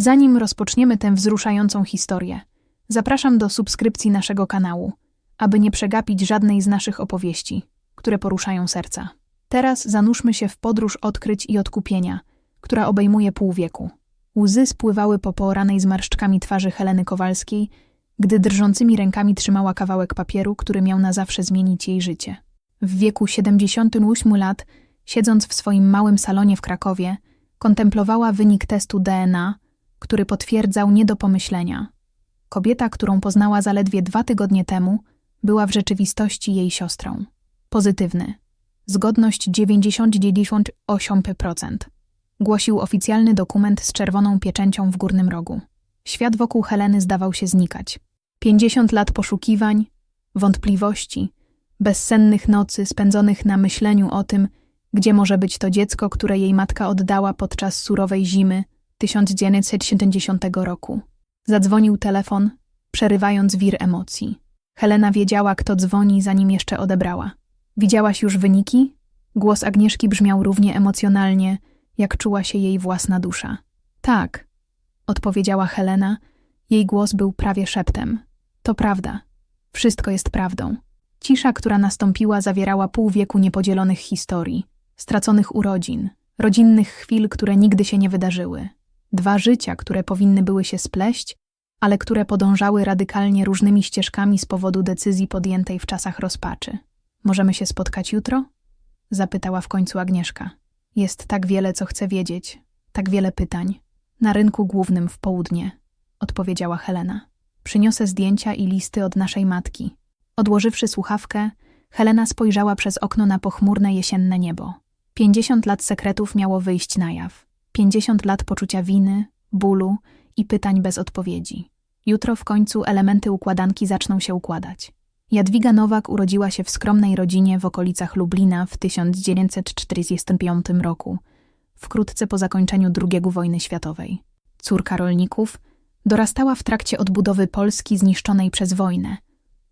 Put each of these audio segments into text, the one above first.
Zanim rozpoczniemy tę wzruszającą historię, zapraszam do subskrypcji naszego kanału, aby nie przegapić żadnej z naszych opowieści, które poruszają serca. Teraz zanurzmy się w podróż odkryć i odkupienia, która obejmuje pół wieku. Łzy spływały po poranej zmarszczkami twarzy Heleny Kowalskiej, gdy drżącymi rękami trzymała kawałek papieru, który miał na zawsze zmienić jej życie. W wieku 78 lat, siedząc w swoim małym salonie w Krakowie, kontemplowała wynik testu DNA, który potwierdzał nie do pomyślenia. Kobieta, którą poznała zaledwie dwa tygodnie temu, była w rzeczywistości jej siostrą. Pozytywny. Zgodność 90-98%. Głosił oficjalny dokument z czerwoną pieczęcią w górnym rogu. Świat wokół Heleny zdawał się znikać. 50 lat poszukiwań, wątpliwości, bezsennych nocy spędzonych na myśleniu o tym, gdzie może być to dziecko, które jej matka oddała podczas surowej zimy 1970 roku. Zadzwonił telefon, przerywając wir emocji. Helena wiedziała, kto dzwoni, zanim jeszcze odebrała. Widziałaś już wyniki? Głos Agnieszki brzmiał równie emocjonalnie, jak czuła się jej własna dusza. Tak, odpowiedziała Helena. Jej głos był prawie szeptem. To prawda. Wszystko jest prawdą. Cisza, która nastąpiła, zawierała pół wieku niepodzielonych historii, straconych urodzin, rodzinnych chwil, które nigdy się nie wydarzyły. Dwa życia, które powinny były się spleść, ale które podążały radykalnie różnymi ścieżkami z powodu decyzji podjętej w czasach rozpaczy. Możemy się spotkać jutro? Zapytała w końcu Agnieszka. Jest tak wiele, co chcę wiedzieć, tak wiele pytań. Na rynku głównym w południe, odpowiedziała Helena. Przyniosę zdjęcia i listy od naszej matki. Odłożywszy słuchawkę, Helena spojrzała przez okno na pochmurne jesienne niebo. Pięćdziesiąt lat sekretów miało wyjść na jaw. Pięćdziesiąt lat poczucia winy, bólu i pytań bez odpowiedzi. Jutro w końcu elementy układanki zaczną się układać. Jadwiga Nowak urodziła się w skromnej rodzinie w okolicach Lublina w 1945 roku, wkrótce po zakończeniu II wojny światowej. Córka rolników dorastała w trakcie odbudowy Polski zniszczonej przez wojnę,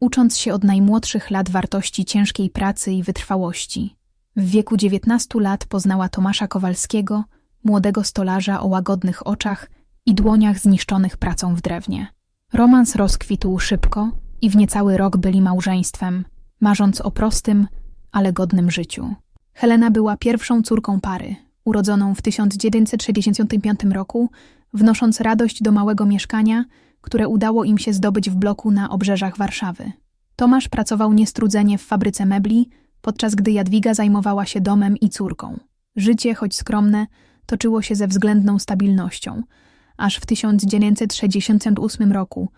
ucząc się od najmłodszych lat wartości ciężkiej pracy i wytrwałości. W wieku 19 lat poznała Tomasza Kowalskiego, młodego stolarza o łagodnych oczach i dłoniach zniszczonych pracą w drewnie. Romans rozkwitł szybko i w niecały rok byli małżeństwem, marząc o prostym, ale godnym życiu. Helena była pierwszą córką pary, urodzoną w 1965 roku, wnosząc radość do małego mieszkania, które udało im się zdobyć w bloku na obrzeżach Warszawy. Tomasz pracował niestrudzenie w fabryce mebli, podczas gdy Jadwiga zajmowała się domem i córką. Życie, choć skromne, toczyło się ze względną stabilnością, aż w 1968 roku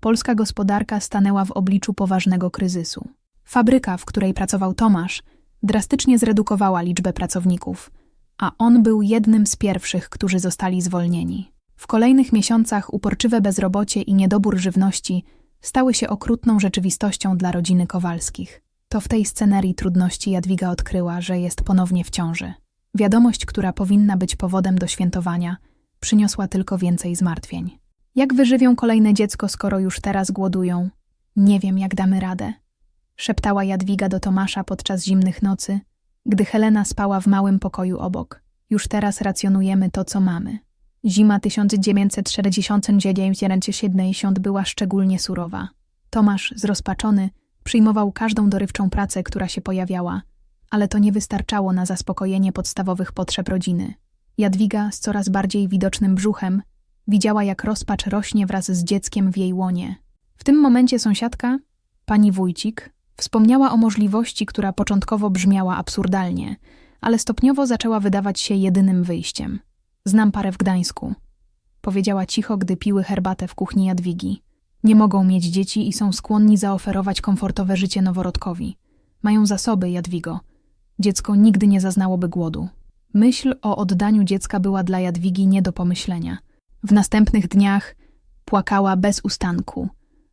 polska gospodarka stanęła w obliczu poważnego kryzysu. Fabryka, w której pracował Tomasz, drastycznie zredukowała liczbę pracowników, a on był jednym z pierwszych, którzy zostali zwolnieni. W kolejnych miesiącach uporczywe bezrobocie i niedobór żywności stały się okrutną rzeczywistością dla rodziny Kowalskich. To w tej scenerii trudności Jadwiga odkryła, że jest ponownie w ciąży. Wiadomość, która powinna być powodem do świętowania, przyniosła tylko więcej zmartwień. Jak wyżywią kolejne dziecko, skoro już teraz głodują? Nie wiem, jak damy radę. Szeptała Jadwiga do Tomasza podczas zimnych nocy, gdy Helena spała w małym pokoju obok. Już teraz racjonujemy to, co mamy. Zima 1969-70 była szczególnie surowa. Tomasz, zrozpaczony, przyjmował każdą dorywczą pracę, która się pojawiała, ale to nie wystarczało na zaspokojenie podstawowych potrzeb rodziny. Jadwiga z coraz bardziej widocznym brzuchem widziała, jak rozpacz rośnie wraz z dzieckiem w jej łonie. W tym momencie sąsiadka, pani Wójcik, wspomniała o możliwości, która początkowo brzmiała absurdalnie, ale stopniowo zaczęła wydawać się jedynym wyjściem. Znam parę w Gdańsku. Powiedziała cicho, gdy piły herbatę w kuchni Jadwigi. Nie mogą mieć dzieci i są skłonni zaoferować komfortowe życie noworodkowi. Mają zasoby, Jadwigo. Dziecko nigdy nie zaznałoby głodu. Myśl o oddaniu dziecka była dla Jadwigi nie do pomyślenia. W następnych dniach płakała bez ustanku,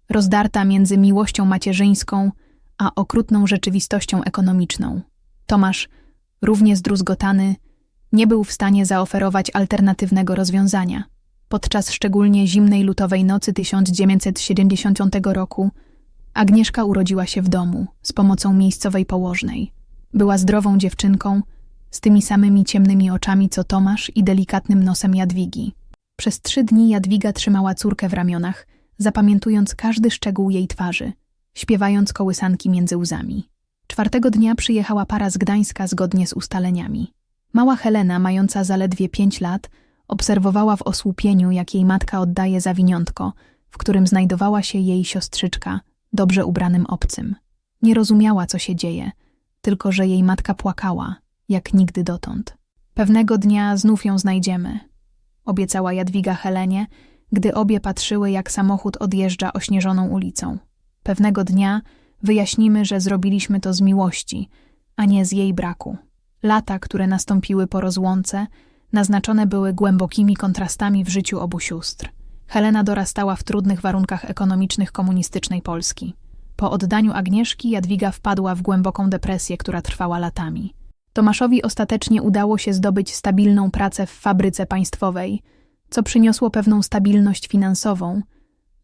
rozdarta między miłością macierzyńską a okrutną rzeczywistością ekonomiczną. Tomasz, równie zdruzgotany, nie był w stanie zaoferować alternatywnego rozwiązania. Podczas szczególnie zimnej lutowej nocy 1970 roku Agnieszka urodziła się w domu z pomocą miejscowej położnej. Była zdrową dziewczynką, z tymi samymi ciemnymi oczami co Tomasz i delikatnym nosem Jadwigi. Przez trzy dni Jadwiga trzymała córkę w ramionach, zapamiętując każdy szczegół jej twarzy, śpiewając kołysanki między łzami. Czwartego dnia przyjechała para z Gdańska zgodnie z ustaleniami. Mała Helena, mająca zaledwie pięć lat, obserwowała w osłupieniu, jak jej matka oddaje zawiniątko, w którym znajdowała się jej siostrzyczka, dobrze ubranym obcym. Nie rozumiała, co się dzieje, tylko że jej matka płakała, jak nigdy dotąd. Pewnego dnia znów ją znajdziemy, obiecała Jadwiga Helenie, gdy obie patrzyły, jak samochód odjeżdża ośnieżoną ulicą. Pewnego dnia wyjaśnimy, że zrobiliśmy to z miłości, a nie z jej braku. Lata, które nastąpiły po rozłące, naznaczone były głębokimi kontrastami w życiu obu sióstr. Helena dorastała w trudnych warunkach ekonomicznych komunistycznej Polski. Po oddaniu Agnieszki Jadwiga wpadła w głęboką depresję, która trwała latami. Tomaszowi ostatecznie udało się zdobyć stabilną pracę w fabryce państwowej, co przyniosło pewną stabilność finansową,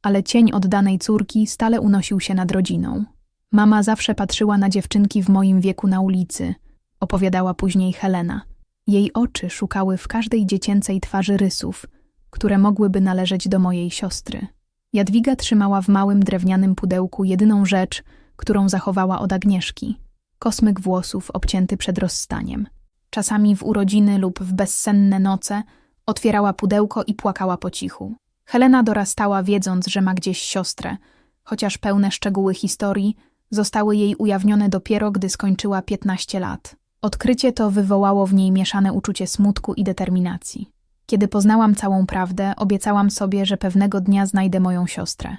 ale cień oddanej córki stale unosił się nad rodziną. Mama zawsze patrzyła na dziewczynki w moim wieku na ulicy, opowiadała później Helena. Jej oczy szukały w każdej dziecięcej twarzy rysów, które mogłyby należeć do mojej siostry. Jadwiga trzymała w małym drewnianym pudełku jedyną rzecz, którą zachowała od Agnieszki kosmyk włosów obcięty przed rozstaniem. Czasami w urodziny lub w bezsenne noce otwierała pudełko i płakała po cichu. Helena dorastała wiedząc, że ma gdzieś siostrę, chociaż pełne szczegóły historii zostały jej ujawnione dopiero, gdy skończyła 15 lat. Odkrycie to wywołało w niej mieszane uczucie smutku i determinacji. Kiedy poznałam całą prawdę, obiecałam sobie, że pewnego dnia znajdę moją siostrę.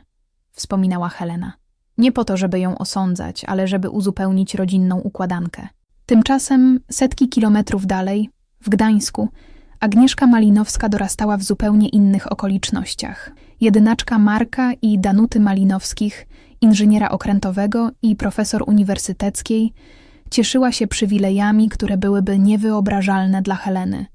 Wspominała Helena. Nie po to, żeby ją osądzać, ale żeby uzupełnić rodzinną układankę. Tymczasem setki kilometrów dalej, w Gdańsku, Agnieszka Malinowska dorastała w zupełnie innych okolicznościach. Jedynaczka Marka i Danuty Malinowskich, inżyniera okrętowego i profesor uniwersyteckiej, cieszyła się przywilejami, które byłyby niewyobrażalne dla Heleny.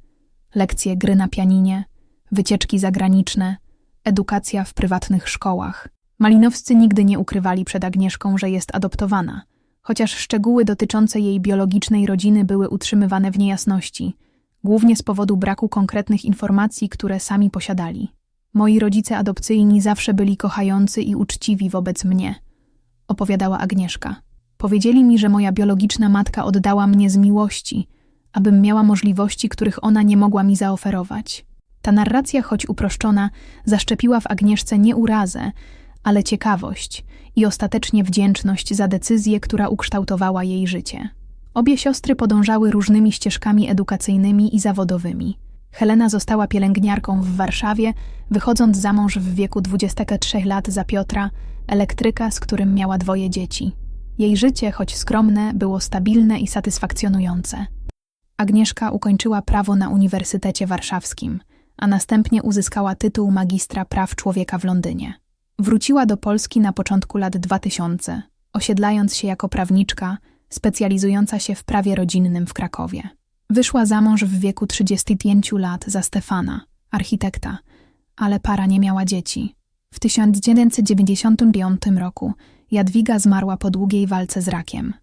Lekcje gry na pianinie, wycieczki zagraniczne, edukacja w prywatnych szkołach. Malinowscy nigdy nie ukrywali przed Agnieszką, że jest adoptowana, chociaż szczegóły dotyczące jej biologicznej rodziny były utrzymywane w niejasności, głównie z powodu braku konkretnych informacji, które sami posiadali. Moi rodzice adopcyjni zawsze byli kochający i uczciwi wobec mnie, opowiadała Agnieszka. Powiedzieli mi, że moja biologiczna matka oddała mnie z miłości, abym miała możliwości, których ona nie mogła mi zaoferować. Ta narracja, choć uproszczona, zaszczepiła w Agnieszce nie urazę, ale ciekawość i ostatecznie wdzięczność za decyzję, która ukształtowała jej życie. Obie siostry podążały różnymi ścieżkami edukacyjnymi i zawodowymi. Helena została pielęgniarką w Warszawie, wychodząc za mąż w wieku 23 lat za Piotra, elektryka, z którym miała dwoje dzieci. Jej życie, choć skromne, było stabilne i satysfakcjonujące. Agnieszka ukończyła prawo na Uniwersytecie Warszawskim, a następnie uzyskała tytuł magistra praw człowieka w Londynie. Wróciła do Polski na początku lat 2000, osiedlając się jako prawniczka, specjalizująca się w prawie rodzinnym w Krakowie. Wyszła za mąż w wieku 35 lat za Stefana, architekta, ale para nie miała dzieci. W 1995 roku Jadwiga zmarła po długiej walce z rakiem.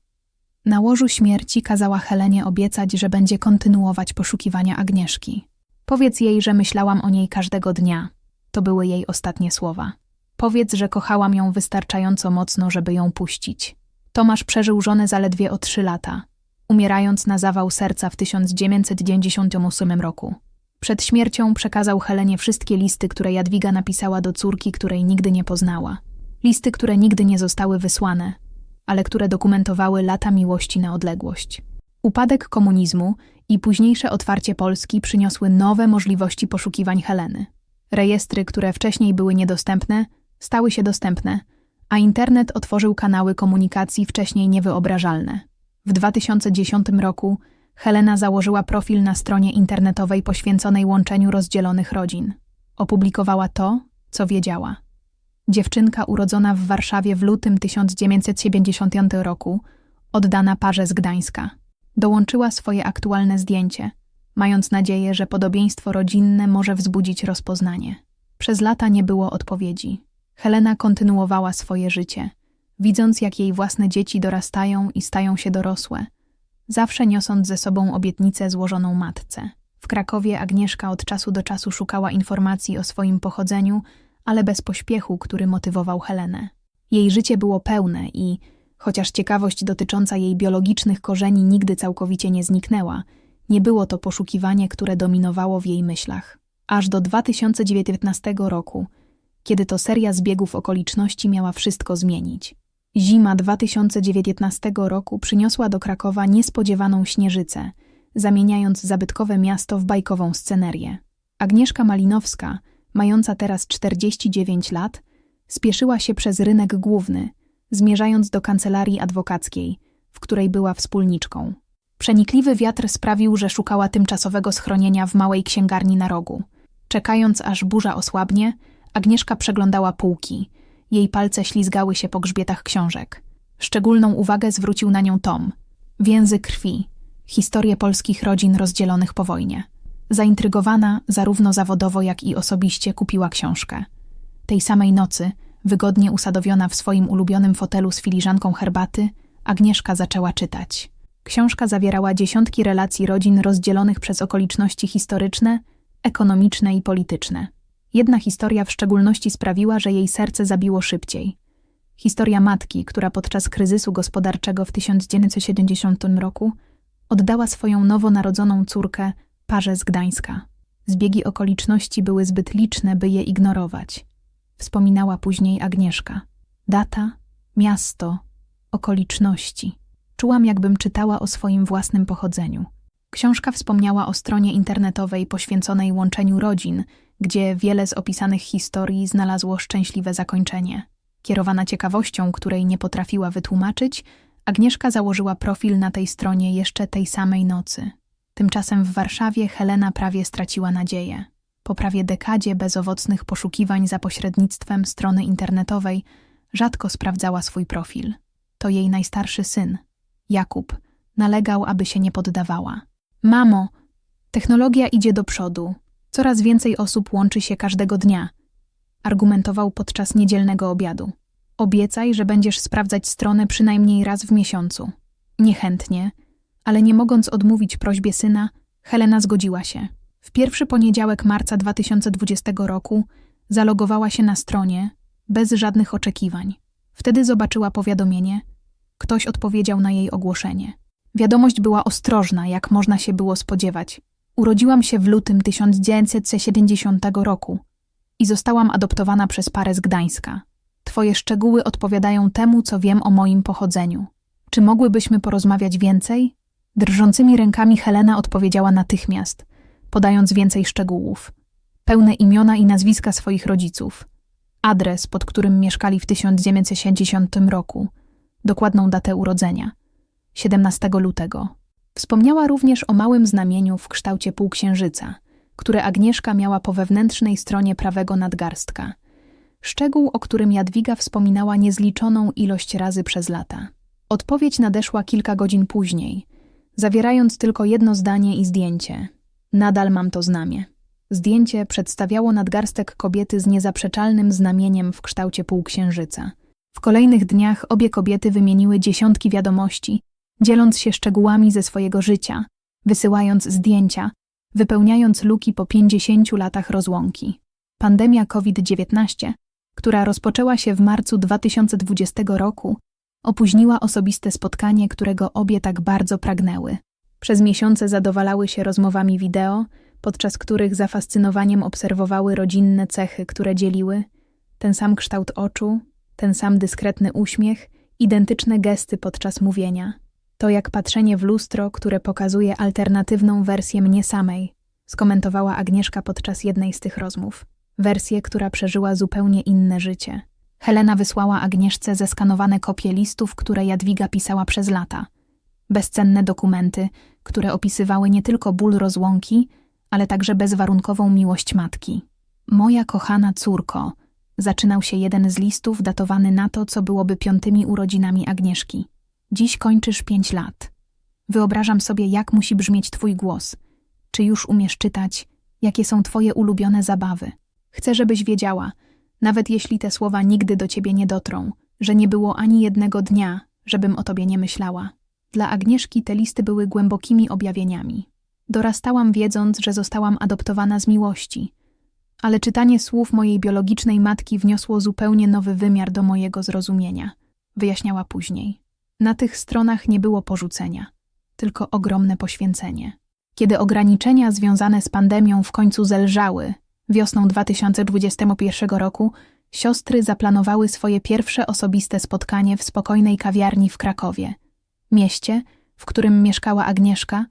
Na łożu śmierci kazała Helenie obiecać, że będzie kontynuować poszukiwania Agnieszki. Powiedz jej, że myślałam o niej każdego dnia. To były jej ostatnie słowa. Powiedz, że kochałam ją wystarczająco mocno, żeby ją puścić. Tomasz przeżył żonę zaledwie o trzy lata, umierając na zawał serca w 1998 roku. Przed śmiercią przekazał Helenie wszystkie listy, które Jadwiga napisała do córki, której nigdy nie poznała. Listy, które nigdy nie zostały wysłane, ale które dokumentowały lata miłości na odległość. Upadek komunizmu i późniejsze otwarcie Polski przyniosły nowe możliwości poszukiwań Heleny. Rejestry, które wcześniej były niedostępne, stały się dostępne, a internet otworzył kanały komunikacji wcześniej niewyobrażalne. W 2010 roku Helena założyła profil na stronie internetowej poświęconej łączeniu rozdzielonych rodzin. Opublikowała to, co wiedziała. Dziewczynka urodzona w Warszawie w lutym 1970 roku, oddana parze z Gdańska. Dołączyła swoje aktualne zdjęcie, mając nadzieję, że podobieństwo rodzinne może wzbudzić rozpoznanie. Przez lata nie było odpowiedzi. Helena kontynuowała swoje życie, widząc jak jej własne dzieci dorastają i stają się dorosłe, zawsze niosąc ze sobą obietnicę złożoną matce. W Krakowie Agnieszka od czasu do czasu szukała informacji o swoim pochodzeniu, ale bez pośpiechu, który motywował Helenę. Jej życie było pełne i, chociaż ciekawość dotycząca jej biologicznych korzeni nigdy całkowicie nie zniknęła, nie było to poszukiwanie, które dominowało w jej myślach. Aż do 2019 roku, kiedy to seria zbiegów okoliczności miała wszystko zmienić. Zima 2019 roku przyniosła do Krakowa niespodziewaną śnieżycę, zamieniając zabytkowe miasto w bajkową scenerię. Agnieszka Malinowska, mająca teraz 49 lat, spieszyła się przez rynek główny, zmierzając do kancelarii adwokackiej, w której była wspólniczką. Przenikliwy wiatr sprawił, że szukała tymczasowego schronienia w małej księgarni na rogu. Czekając, aż burza osłabnie, Agnieszka przeglądała półki. Jej palce ślizgały się po grzbietach książek. Szczególną uwagę zwrócił na nią tom. Więzy krwi. Historie polskich rodzin rozdzielonych po wojnie. Zaintrygowana, zarówno zawodowo, jak i osobiście, kupiła książkę. Tej samej nocy, wygodnie usadowiona w swoim ulubionym fotelu z filiżanką herbaty, Agnieszka zaczęła czytać. Książka zawierała dziesiątki relacji rodzin rozdzielonych przez okoliczności historyczne, ekonomiczne i polityczne. Jedna historia w szczególności sprawiła, że jej serce zabiło szybciej. Historia matki, która podczas kryzysu gospodarczego w 1970 roku oddała swoją nowonarodzoną córkę parze z Gdańska. Zbiegi okoliczności były zbyt liczne, by je ignorować. Wspominała później Agnieszka. Data, miasto, okoliczności. Czułam, jakbym czytała o swoim własnym pochodzeniu. Książka wspomniała o stronie internetowej poświęconej łączeniu rodzin, gdzie wiele z opisanych historii znalazło szczęśliwe zakończenie. Kierowana ciekawością, której nie potrafiła wytłumaczyć, Agnieszka założyła profil na tej stronie jeszcze tej samej nocy. Tymczasem w Warszawie Helena prawie straciła nadzieję. Po prawie dekadzie bezowocnych poszukiwań za pośrednictwem strony internetowej rzadko sprawdzała swój profil. To jej najstarszy syn, Jakub, nalegał, aby się nie poddawała. Mamo, technologia idzie do przodu. Coraz więcej osób łączy się każdego dnia. Argumentował podczas niedzielnego obiadu. Obiecaj, że będziesz sprawdzać stronę przynajmniej raz w miesiącu. Niechętnie, ale nie mogąc odmówić prośbie syna, Helena zgodziła się. W pierwszy poniedziałek marca 2020 roku zalogowała się na stronie, bez żadnych oczekiwań. Wtedy zobaczyła powiadomienie. Ktoś odpowiedział na jej ogłoszenie. Wiadomość była ostrożna, jak można się było spodziewać. Urodziłam się w lutym 1970 roku i zostałam adoptowana przez parę z Gdańska. Twoje szczegóły odpowiadają temu, co wiem o moim pochodzeniu. Czy mogłybyśmy porozmawiać więcej? Drżącymi rękami Helena odpowiedziała natychmiast, podając więcej szczegółów. Pełne imiona i nazwiska swoich rodziców. Adres, pod którym mieszkali w 1970 roku. Dokładną datę urodzenia. 17 lutego. Wspomniała również o małym znamieniu w kształcie półksiężyca, które Agnieszka miała po wewnętrznej stronie prawego nadgarstka. Szczegół, o którym Jadwiga wspominała niezliczoną ilość razy przez lata. Odpowiedź nadeszła kilka godzin później, zawierając tylko jedno zdanie i zdjęcie. Nadal mam to znamie. Zdjęcie przedstawiało nadgarstek kobiety z niezaprzeczalnym znamieniem w kształcie półksiężyca. W kolejnych dniach obie kobiety wymieniły dziesiątki wiadomości, dzieląc się szczegółami ze swojego życia, wysyłając zdjęcia, wypełniając luki po 50 latach rozłąki. Pandemia COVID-19, która rozpoczęła się w marcu 2020 roku, opóźniła osobiste spotkanie, którego obie tak bardzo pragnęły. Przez miesiące zadowalały się rozmowami wideo, podczas których zafascynowaniem obserwowały rodzinne cechy, które dzieliły ten sam kształt oczu, ten sam dyskretny uśmiech, identyczne gesty podczas mówienia. To jak patrzenie w lustro, które pokazuje alternatywną wersję mnie samej, skomentowała Agnieszka podczas jednej z tych rozmów. Wersję, która przeżyła zupełnie inne życie. Helena wysłała Agnieszce zeskanowane kopie listów, które Jadwiga pisała przez lata. Bezcenne dokumenty, które opisywały nie tylko ból rozłąki, ale także bezwarunkową miłość matki. Moja kochana córko, zaczynał się jeden z listów datowany na to, co byłoby piątymi urodzinami Agnieszki. Dziś kończysz pięć lat. Wyobrażam sobie, jak musi brzmieć twój głos. Czy już umiesz czytać? Jakie są twoje ulubione zabawy? Chcę, żebyś wiedziała, nawet jeśli te słowa nigdy do ciebie nie dotrą, że nie było ani jednego dnia, żebym o tobie nie myślała. Dla Agnieszki te listy były głębokimi objawieniami. Dorastałam wiedząc, że zostałam adoptowana z miłości. Ale czytanie słów mojej biologicznej matki wniosło zupełnie nowy wymiar do mojego zrozumienia, wyjaśniała później. Na tych stronach nie było porzucenia, tylko ogromne poświęcenie. Kiedy ograniczenia związane z pandemią w końcu zelżały, wiosną 2021 roku, siostry zaplanowały swoje pierwsze osobiste spotkanie w spokojnej kawiarni w Krakowie, mieście, w którym mieszkała Agnieszka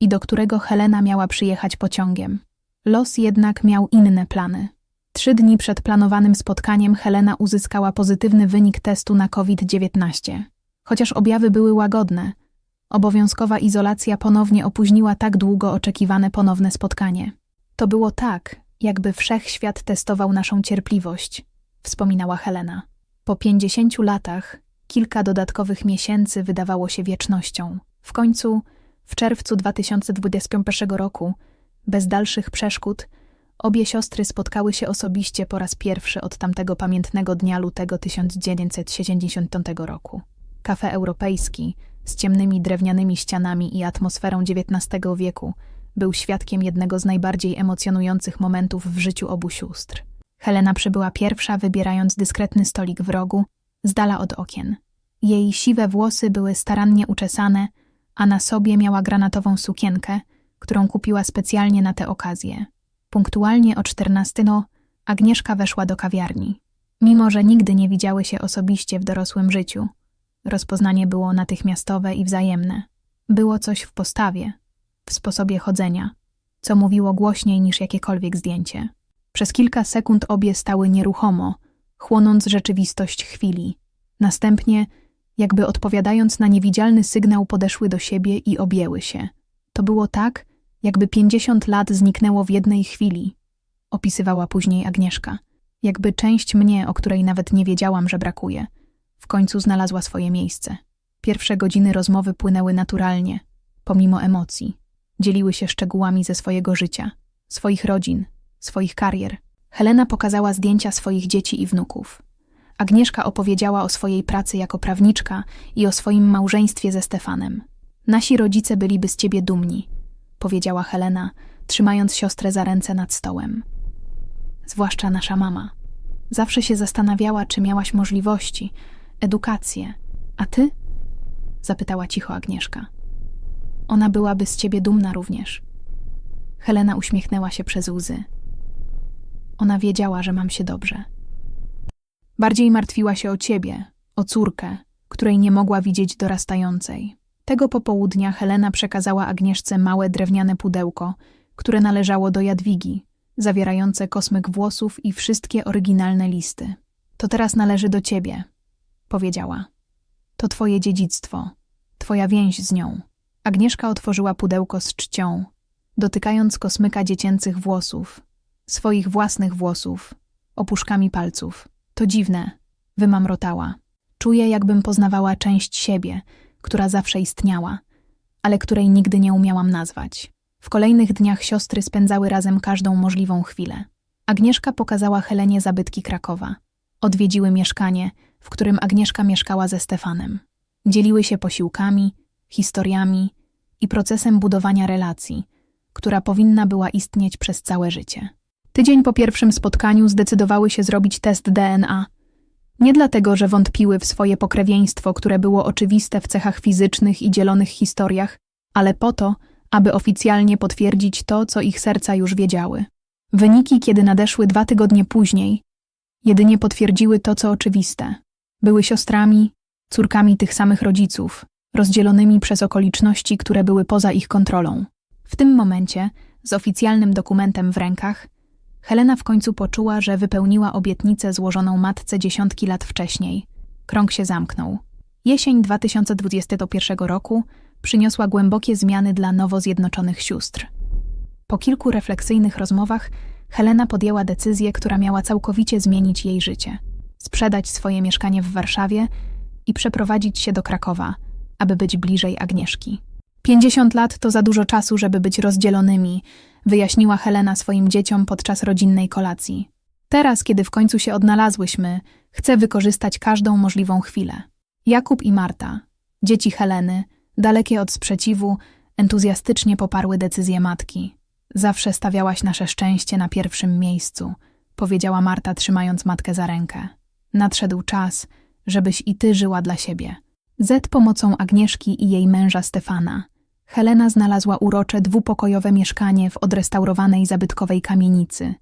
i do którego Helena miała przyjechać pociągiem. Los jednak miał inne plany. Trzy dni przed planowanym spotkaniem Helena uzyskała pozytywny wynik testu na COVID-19. Chociaż objawy były łagodne, obowiązkowa izolacja ponownie opóźniła tak długo oczekiwane ponowne spotkanie. To było tak, jakby wszechświat testował naszą cierpliwość, wspominała Helena. Po pięćdziesięciu latach kilka dodatkowych miesięcy wydawało się wiecznością. W końcu, w czerwcu 2021 roku, bez dalszych przeszkód, obie siostry spotkały się osobiście po raz pierwszy od tamtego pamiętnego dnia lutego 1970 roku. Kafe europejski, z ciemnymi drewnianymi ścianami i atmosferą XIX wieku, był świadkiem jednego z najbardziej emocjonujących momentów w życiu obu sióstr. Helena przybyła pierwsza, wybierając dyskretny stolik w rogu, z dala od okien. Jej siwe włosy były starannie uczesane, a na sobie miała granatową sukienkę, którą kupiła specjalnie na tę okazję. Punktualnie o 14 no, Agnieszka weszła do kawiarni. Mimo, że nigdy nie widziały się osobiście w dorosłym życiu, rozpoznanie było natychmiastowe i wzajemne. Było coś w postawie, w sposobie chodzenia, co mówiło głośniej niż jakiekolwiek zdjęcie. Przez kilka sekund obie stały nieruchomo, chłonąc rzeczywistość chwili. Następnie, jakby odpowiadając na niewidzialny sygnał, podeszły do siebie i objęły się. To było tak, jakby pięćdziesiąt lat zniknęło w jednej chwili, opisywała później Agnieszka. Jakby część mnie, o której nawet nie wiedziałam, że brakuje, w końcu znalazła swoje miejsce. Pierwsze godziny rozmowy płynęły naturalnie, pomimo emocji. Dzieliły się szczegółami ze swojego życia, swoich rodzin, swoich karier. Helena pokazała zdjęcia swoich dzieci i wnuków. Agnieszka opowiedziała o swojej pracy jako prawniczka i o swoim małżeństwie ze Stefanem. Nasi rodzice byliby z ciebie dumni, powiedziała Helena, trzymając siostrę za ręce nad stołem. Zwłaszcza nasza mama. Zawsze się zastanawiała, czy miałaś możliwości, edukację. A ty? zapytała cicho Agnieszka. Ona byłaby z ciebie dumna również. Helena uśmiechnęła się przez łzy. Ona wiedziała, że mam się dobrze. Bardziej martwiła się o ciebie, o córkę, której nie mogła widzieć dorastającej. Tego popołudnia Helena przekazała Agnieszce małe drewniane pudełko, które należało do Jadwigi, zawierające kosmyk włosów i wszystkie oryginalne listy. To teraz należy do ciebie, powiedziała. To twoje dziedzictwo, twoja więź z nią. Agnieszka otworzyła pudełko z czcią, dotykając kosmyka dziecięcych włosów, swoich własnych włosów, opuszkami palców. To dziwne, wymamrotała. Czuję, jakbym poznawała część siebie, która zawsze istniała, ale której nigdy nie umiałam nazwać. W kolejnych dniach siostry spędzały razem każdą możliwą chwilę. Agnieszka pokazała Helenie zabytki Krakowa. Odwiedziły mieszkanie, w którym Agnieszka mieszkała ze Stefanem. Dzieliły się posiłkami, historiami i procesem budowania relacji, która powinna była istnieć przez całe życie. Tydzień po pierwszym spotkaniu zdecydowały się zrobić test DNA. Nie dlatego, że wątpiły w swoje pokrewieństwo, które było oczywiste w cechach fizycznych i dzielonych historiach, ale po to, aby oficjalnie potwierdzić to, co ich serca już wiedziały. Wyniki, kiedy nadeszły dwa tygodnie później, jedynie potwierdziły to, co oczywiste. Były siostrami, córkami tych samych rodziców, rozdzielonymi przez okoliczności, które były poza ich kontrolą. W tym momencie, z oficjalnym dokumentem w rękach, Helena w końcu poczuła, że wypełniła obietnicę złożoną matce dziesiątki lat wcześniej. Krąg się zamknął. Jesień 2021 roku przyniosła głębokie zmiany dla nowo zjednoczonych sióstr. Po kilku refleksyjnych rozmowach Helena podjęła decyzję, która miała całkowicie zmienić jej życie. Sprzedać swoje mieszkanie w Warszawie i przeprowadzić się do Krakowa, aby być bliżej Agnieszki. Pięćdziesiąt lat to za dużo czasu, żeby być rozdzielonymi, wyjaśniła Helena swoim dzieciom podczas rodzinnej kolacji. Teraz, kiedy w końcu się odnalazłyśmy, chcę wykorzystać każdą możliwą chwilę. Jakub i Marta, dzieci Heleny, dalekie od sprzeciwu, entuzjastycznie poparły decyzję matki. Zawsze stawiałaś nasze szczęście na pierwszym miejscu, powiedziała Marta, trzymając matkę za rękę. Nadszedł czas, żebyś i ty żyła dla siebie. Z pomocą Agnieszki i jej męża Stefana. Helena znalazła urocze dwupokojowe mieszkanie w odrestaurowanej zabytkowej kamienicy.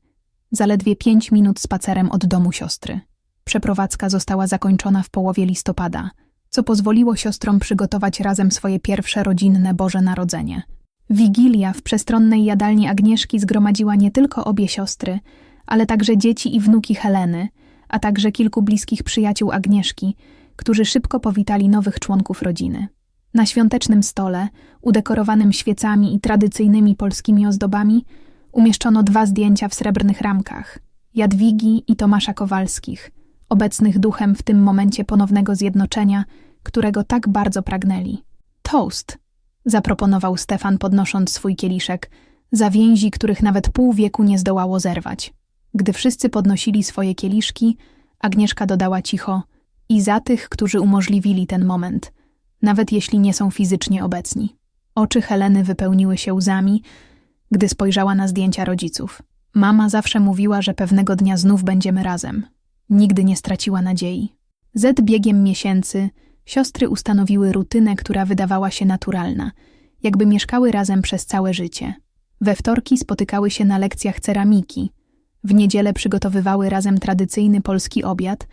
Zaledwie pięć minut spacerem od domu siostry. Przeprowadzka została zakończona w połowie listopada, co pozwoliło siostrom przygotować razem swoje pierwsze rodzinne Boże Narodzenie. Wigilia w przestronnej jadalni Agnieszki zgromadziła nie tylko obie siostry, ale także dzieci i wnuki Heleny, a także kilku bliskich przyjaciół Agnieszki, którzy szybko powitali nowych członków rodziny. Na świątecznym stole, udekorowanym świecami i tradycyjnymi polskimi ozdobami, umieszczono dwa zdjęcia w srebrnych ramkach Jadwigi i Tomasza Kowalskich, obecnych duchem w tym momencie ponownego zjednoczenia, którego tak bardzo pragnęli. Toast, zaproponował Stefan, podnosząc swój kieliszek, za więzi, których nawet pół wieku nie zdołało zerwać. Gdy wszyscy podnosili swoje kieliszki, Agnieszka dodała cicho i za tych, którzy umożliwili ten moment, nawet jeśli nie są fizycznie obecni. Oczy Heleny wypełniły się łzami, gdy spojrzała na zdjęcia rodziców. Mama zawsze mówiła, że pewnego dnia znów będziemy razem. Nigdy nie straciła nadziei. Z biegiem miesięcy siostry ustanowiły rutynę, która wydawała się naturalna, jakby mieszkały razem przez całe życie. We wtorki spotykały się na lekcjach ceramiki, w niedzielę przygotowywały razem tradycyjny polski obiad,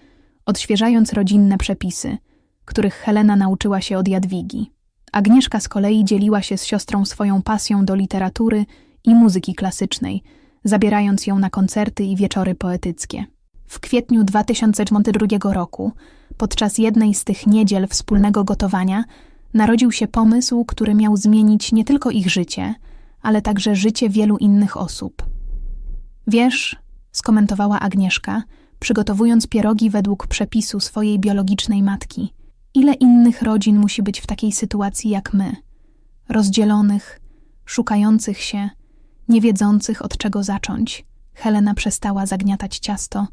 odświeżając rodzinne przepisy, których Helena nauczyła się od Jadwigi. Agnieszka z kolei dzieliła się z siostrą swoją pasją do literatury i muzyki klasycznej, zabierając ją na koncerty i wieczory poetyckie. W kwietniu 2002 roku, podczas jednej z tych niedziel wspólnego gotowania, narodził się pomysł, który miał zmienić nie tylko ich życie, ale także życie wielu innych osób. Wiesz, skomentowała Agnieszka, przygotowując pierogi według przepisu swojej biologicznej matki, ile innych rodzin musi być w takiej sytuacji jak my, rozdzielonych, szukających się, nie wiedzących od czego zacząć. Helena przestała zagniatać ciasto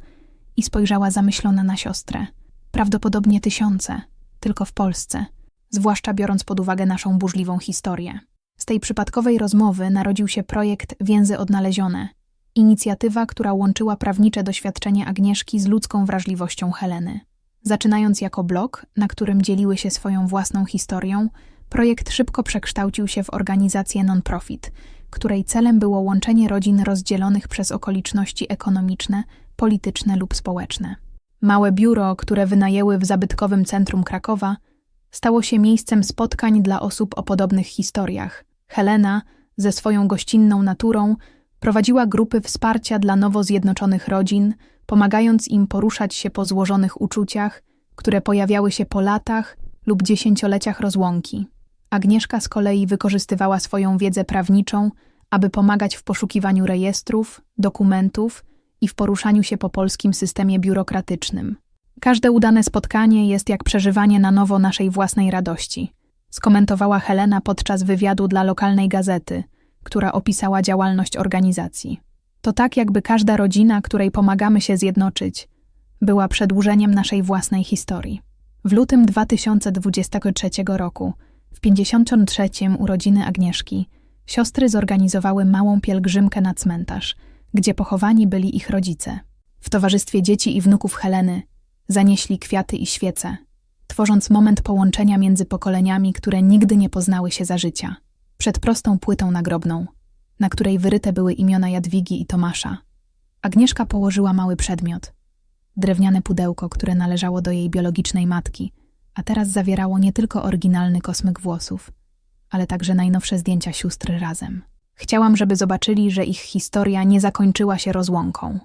i spojrzała zamyślona na siostrę. Prawdopodobnie tysiące, tylko w Polsce, zwłaszcza biorąc pod uwagę naszą burzliwą historię. Z tej przypadkowej rozmowy narodził się projekt Więzy Odnalezione, inicjatywa, która łączyła prawnicze doświadczenie Agnieszki z ludzką wrażliwością Heleny. Zaczynając jako blog, na którym dzieliły się swoją własną historią, projekt szybko przekształcił się w organizację non-profit, której celem było łączenie rodzin rozdzielonych przez okoliczności ekonomiczne, polityczne lub społeczne. Małe biuro, które wynajęły w zabytkowym centrum Krakowa, stało się miejscem spotkań dla osób o podobnych historiach. Helena, ze swoją gościnną naturą, prowadziła grupy wsparcia dla nowo zjednoczonych rodzin, pomagając im poruszać się po złożonych uczuciach, które pojawiały się po latach lub dziesięcioleciach rozłąki. Agnieszka z kolei wykorzystywała swoją wiedzę prawniczą, aby pomagać w poszukiwaniu rejestrów, dokumentów i w poruszaniu się po polskim systemie biurokratycznym. Każde udane spotkanie jest jak przeżywanie na nowo naszej własnej radości, skomentowała Helena podczas wywiadu dla lokalnej gazety, która opisała działalność organizacji. To tak, jakby każda rodzina, której pomagamy się zjednoczyć, była przedłużeniem naszej własnej historii. W lutym 2023 roku, w 53. urodziny Agnieszki, siostry zorganizowały małą pielgrzymkę na cmentarz, gdzie pochowani byli ich rodzice. W towarzystwie dzieci i wnuków Heleny zanieśli kwiaty i świece, tworząc moment połączenia między pokoleniami, które nigdy nie poznały się za życia. Przed prostą płytą nagrobną, na której wyryte były imiona Jadwigi i Tomasza, Agnieszka położyła mały przedmiot drewniane pudełko, które należało do jej biologicznej matki, a teraz zawierało nie tylko oryginalny kosmyk włosów, ale także najnowsze zdjęcia sióstr razem. Chciałam, żeby zobaczyli, że ich historia nie zakończyła się rozłąką.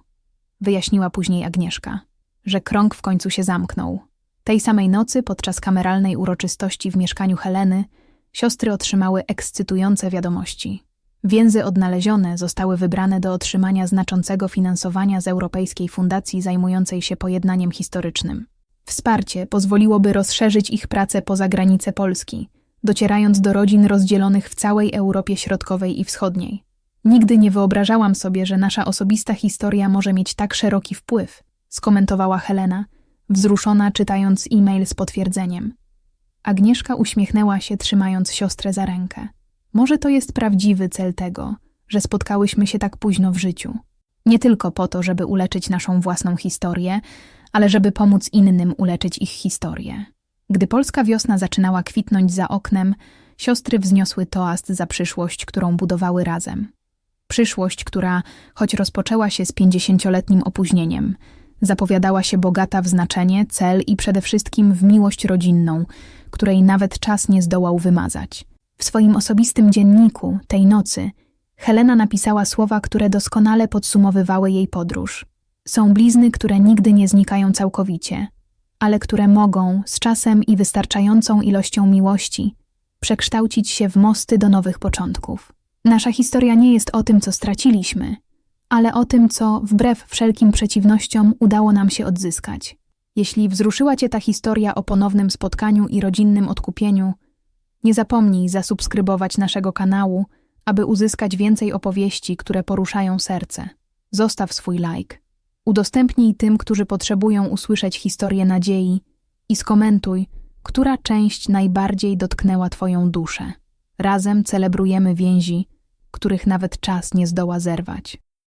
Wyjaśniła później Agnieszka, że krąg w końcu się zamknął. Tej samej nocy, podczas kameralnej uroczystości w mieszkaniu Heleny, siostry otrzymały ekscytujące wiadomości. Więzy odnalezione zostały wybrane do otrzymania znaczącego finansowania z Europejskiej Fundacji zajmującej się pojednaniem historycznym. Wsparcie pozwoliłoby rozszerzyć ich pracę poza granice Polski, docierając do rodzin rozdzielonych w całej Europie Środkowej i Wschodniej. Nigdy nie wyobrażałam sobie, że nasza osobista historia może mieć tak szeroki wpływ, skomentowała Helena, wzruszona czytając e-mail z potwierdzeniem. Agnieszka uśmiechnęła się, trzymając siostrę za rękę. Może to jest prawdziwy cel tego, że spotkałyśmy się tak późno w życiu. Nie tylko po to, żeby uleczyć naszą własną historię, ale żeby pomóc innym uleczyć ich historię. Gdy polska wiosna zaczynała kwitnąć za oknem, siostry wzniosły toast za przyszłość, którą budowały razem. Przyszłość, która, choć rozpoczęła się z pięćdziesięcioletnim opóźnieniem, zapowiadała się bogata w znaczenie, cel i przede wszystkim w miłość rodzinną, której nawet czas nie zdołał wymazać. W swoim osobistym dzienniku tej nocy Helena napisała słowa, które doskonale podsumowywały jej podróż. Są blizny, które nigdy nie znikają całkowicie, ale które mogą, z czasem i wystarczającą ilością miłości, przekształcić się w mosty do nowych początków. Nasza historia nie jest o tym, co straciliśmy, ale o tym, co wbrew wszelkim przeciwnościom udało nam się odzyskać. Jeśli wzruszyła Cię ta historia o ponownym spotkaniu i rodzinnym odkupieniu, nie zapomnij zasubskrybować naszego kanału, aby uzyskać więcej opowieści, które poruszają serce. Zostaw swój like. Udostępnij tym, którzy potrzebują usłyszeć historię nadziei i skomentuj, która część najbardziej dotknęła Twoją duszę. Razem celebrujemy więzi, których nawet czas nie zdoła zerwać.